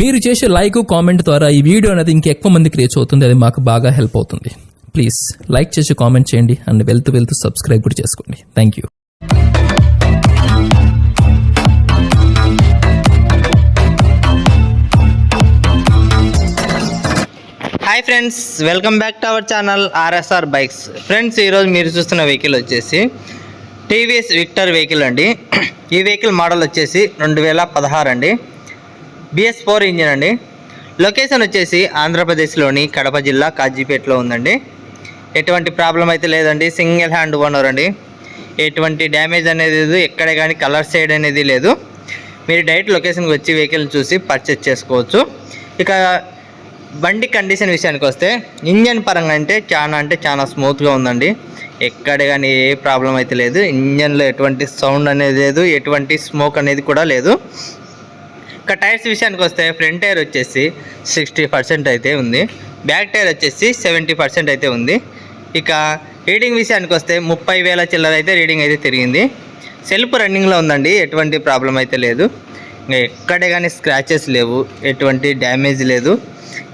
మీరు చేసే like comment ద్వారా ఈ వీడియో అనేది ఇంకెక్కువ మందికి రీచ్ అవుతుంది. అది మాకు బాగా హెల్ప్ అవుతుంది. ప్లీజ్ లైక్ చేసి కామెంట్ చేయండి. అండ్ వెళ్తూ వెళ్తూ సబ్స్క్రైబ్ కూడా చేసుకోండి. Thank you hi friends welcome back to our channel RSR bikes friends ఈరోజు మీరు చూస్తున్న వెహికల్ వచ్చేసి టీవీఎస్ విక్టర్ వెహికల్ అండి. ఈ వెహికల్ మోడల్ వచ్చేసి రెండు వేల పదహారు అండి. బిఎస్ ఫోర్ ఇంజిన్ అండి. లొకేషన్ వచ్చేసి ఆంధ్రప్రదేశ్లోని కడప జిల్లా కాజీపేటలో ఉందండి. ఎటువంటి ప్రాబ్లం అయితే లేదండి. సింగిల్ హ్యాండ్ ఓనర్ అండి. ఎటువంటి డ్యామేజ్ అనేది లేదు. ఎక్కడ కానీ కలర్ షేడ్ అనేది లేదు. మీరు డైరెక్ట్ లొకేషన్కి వచ్చి వెహికల్ చూసి పర్చేస్ చేసుకోవచ్చు. ఇక బండి కండిషన్ విషయానికి వస్తే ఇంజన్ పరంగా అంటే చాలా అంటే చాలా స్మూత్గా ఉందండి. ఎక్కడ కానీ ఏ ప్రాబ్లం అయితే లేదు. ఇంజన్లో ఎటువంటి సౌండ్ అనేది లేదు. ఎటువంటి స్మోక్ అనేది కూడా లేదు. ఇక టైర్స్ విషయానికి వస్తే ఫ్రంట్ టైర్ వచ్చేసి సిక్స్టీ పర్సెంట్ అయితే ఉంది. బ్యాక్ టైర్ వచ్చేసి సెవెంటీ పర్సెంట్ అయితే ఉంది. ఇక రీడింగ్ విషయానికి వస్తే ముప్పై వేల చిల్లర అయితే రీడింగ్ అయితే తిరిగింది. సెల్ఫ్ రన్నింగ్లో ఉందండి ఎటువంటి ప్రాబ్లం అయితే లేదు. ఇంకా ఎక్కడే కానీ స్క్రాచెస్ లేవు ఎటువంటి డ్యామేజ్ లేదు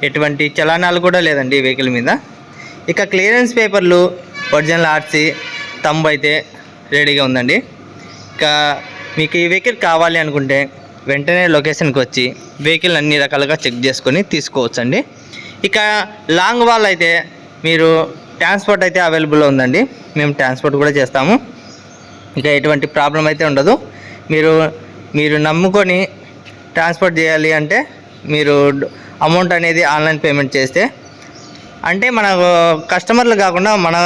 ఎటువంటి చలానాలు కూడా లేదండి వెహికల్ మీద. ఇక క్లియరెన్స్ పేపర్లు ఒరిజినల్ ఆర్సీ తంబు అయితే రెడీగా ఉందండి. ఇక మీకు ఈ వెహికల్ కావాలి అనుకుంటే వెంటనే లొకేషన్కి వచ్చి వెహికల్ అన్ని రకాలుగా చెక్ చేసుకొని తీసుకోవచ్చండి. ఇక లాంగ్ వాల్ అయితే మీరు ట్రాన్స్పోర్ట్ అయితే అవైలబుల్లో ఉందండి. మేము ట్రాన్స్పోర్ట్ కూడా చేస్తాము. ఇక ఎటువంటి ప్రాబ్లం అయితే ఉండదు. మీరు మీరు నమ్ముకొని ట్రాన్స్పోర్ట్ చేయాలి అంటే మీరు అమౌంట్ అనేది ఆన్లైన్ పేమెంట్ చేస్తే అంటే మన కస్టమర్లు కాకుండా మన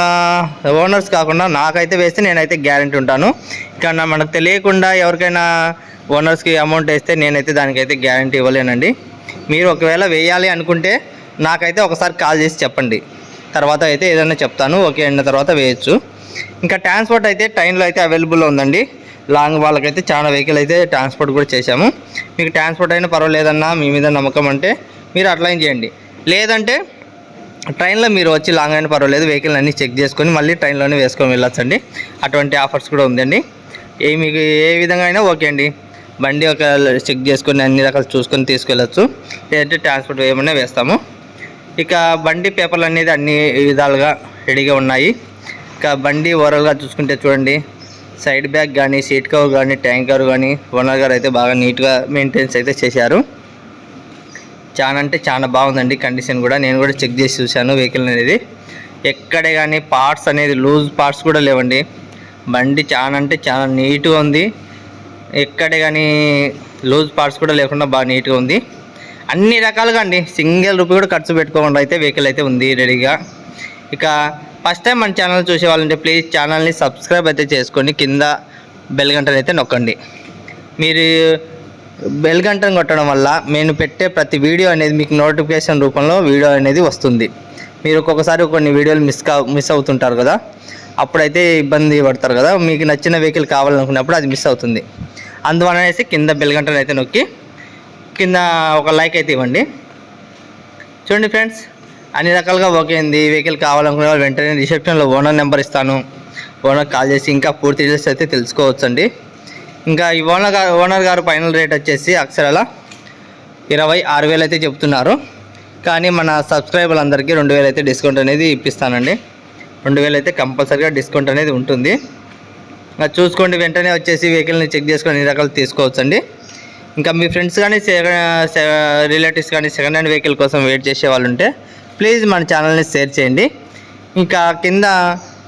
ఓనర్స్ కాకుండా నాకైతే వేస్తే నేనైతే గ్యారంటీ ఉంటాను. ఇక్కడ మనకు తెలియకుండా ఎవరికైనా ఓనర్స్కి అమౌంట్ వేస్తే నేనైతే దానికైతే గ్యారంటీ ఇవ్వలేనండి. మీరు ఒకవేళ వేయాలి అనుకుంటే నాకైతే ఒకసారి కాల్ చేసి చెప్పండి. తర్వాత అయితే ఏదైనా చెప్తాను. ఓకే అయిన తర్వాత వేయచ్చు. ఇంకా ట్రాన్స్పోర్ట్ అయితే ట్రైన్లో అయితే అవైలబుల్ ఉందండి. లాంగ్ వాళ్ళకైతే చాలా వెహికల్ అయితే ట్రాన్స్పోర్ట్ కూడా చేశాము. మీకు ట్రాన్స్పోర్ట్ అయినా పర్వాలేదన్నా మీ మీద నమ్మకం అంటే మీరు అట్లా చేయండి. లేదంటే ట్రైన్లో మీరు వచ్చి లాంగ్ అయినా పర్వాలేదు వెహికల్ అన్నీ చెక్ చేసుకొని మళ్ళీ ట్రైన్లోనే వేసుకొని వెళ్ళొచ్చండి. అటువంటి ఆఫర్స్ కూడా ఉందండి. ఏ మీకు ఏ విధంగా అయినా ఓకే అండి. బండి ఒక చెక్ చేసుకొని అన్ని రకాలు చూసుకొని తీసుకెళ్ళచ్చు. లేదంటే ట్రాన్స్పోర్ట్ ఏమైనా వేస్తాము. ఇక బండి పేపర్లు అనేది అన్ని విధాలుగా రెడీగా ఉన్నాయి. ఇక బండి ఓవరాల్గా చూసుకుంటే చూడండి. సైడ్ బ్యాగ్ కానీ సీట్ కవర్ కానీ ట్యాంక్ కవర్ కానీ ఓనర్ గారు అయితే బాగా నీట్గా మెయింటెనెన్స్ అయితే చేశారు. చాలా అంటే చాలా బాగుందండి కండిషన్ కూడా. నేను కూడా చెక్ చేసి చూశాను వెహికల్ అనేది. ఎక్కడే కానీ పార్ట్స్ అనేది లూజ్ పార్ట్స్ కూడా లేవండి. బండి చాలా అంటే చాలా నీట్గా ఉంది. ఎక్కడే కానీ లూజ్ పార్ట్స్ కూడా లేకుండా బాగా నీట్గా ఉంది. అన్ని రకాలుగా అండి. సింగిల్ రూపీ కూడా ఖర్చు పెట్టుకోకుండా అయితే వెహికల్ అయితే ఉంది రెడీగా ఇక ఫస్ట్ టైం మన ఛానల్ చూసే వాళ్ళంటే ప్లీజ్ ఛానల్ని సబ్స్క్రైబ్ అయితే చేసుకొని కింద బెల్ అయితే నొక్కండి. మీరు బెల్ గంటను కొట్టడం వల్ల నేను పెట్టే ప్రతి వీడియో అనేది మీకు నోటిఫికేషన్ రూపంలో వీడియో అనేది వస్తుంది. మీరు ఒక్కొక్కసారి కొన్ని వీడియోలు మిస్ కా మిస్ అవుతుంటారు కదా? అప్పుడైతే ఇబ్బంది పడతారు కదా? మీకు నచ్చిన వెహికల్ కావాలనుకున్నప్పుడు అది మిస్ అవుతుంది. అందువలన అనేసి కింద బెల్ గంటను అయితే నొక్కి కింద ఒక లైక్ అయితే ఇవ్వండి. చూడండి ఫ్రెండ్స్ అన్ని రకాలుగా ఓకే అయింది. వెహికల్ కావాలనుకునే వాళ్ళు వెంటనే రిసెప్షన్లో ఓనర్ నెంబర్ ఇస్తాను. ఓనర్ కాల్ చేసి ఇంకా పూర్తి డీటెయిల్స్ అయితే తెలుసుకోవచ్చండి. ఇంకా ఈ ఓనర్ గారు ఓనర్ గారు ఫైనల్ రేట్ వచ్చేసి అక్షరాల ఇరవై ఆరు వేలు అయితే చెప్తున్నారు. కానీ మన సబ్స్క్రైబర్లు అందరికీ రెండు వేలు అయితే డిస్కౌంట్ అనేది ఇప్పిస్తానండి. రెండు వేలు అయితే కంపల్సరీగా డిస్కౌంట్ అనేది ఉంటుంది. ఇంకా చూసుకోండి వెంటనే వచ్చేసి వెహికల్ని చెక్ చేసుకొని అన్ని రకాలు తీసుకోవచ్చండి. ఇంకా మీ ఫ్రెండ్స్ కానీ రిలేటివ్స్ కానీ సెకండ్ హ్యాండ్ వెహికల్ కోసం వెయిట్ చేసే వాళ్ళు ఉంటే ప్లీజ్ మన ఛానల్ని షేర్ చేయండి. ఇంకా కింద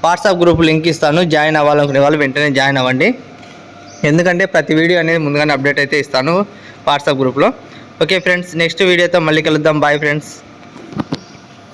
వాట్సాప్ గ్రూప్ లింక్ ఇస్తాను. జాయిన్ అవ్వాలనుకునే వాళ్ళు వెంటనే జాయిన్ అవ్వండి. ఎందుకంటే ప్రతి వీడియో అనేది ముందుగానే అప్డేట్ అయితే ఇస్తాను వాట్సాప్ గ్రూప్లో. ఓకే ఫ్రెండ్స్ నెక్స్ట్ వీడియోతో మళ్ళీ కలుద్దాం. Bye friends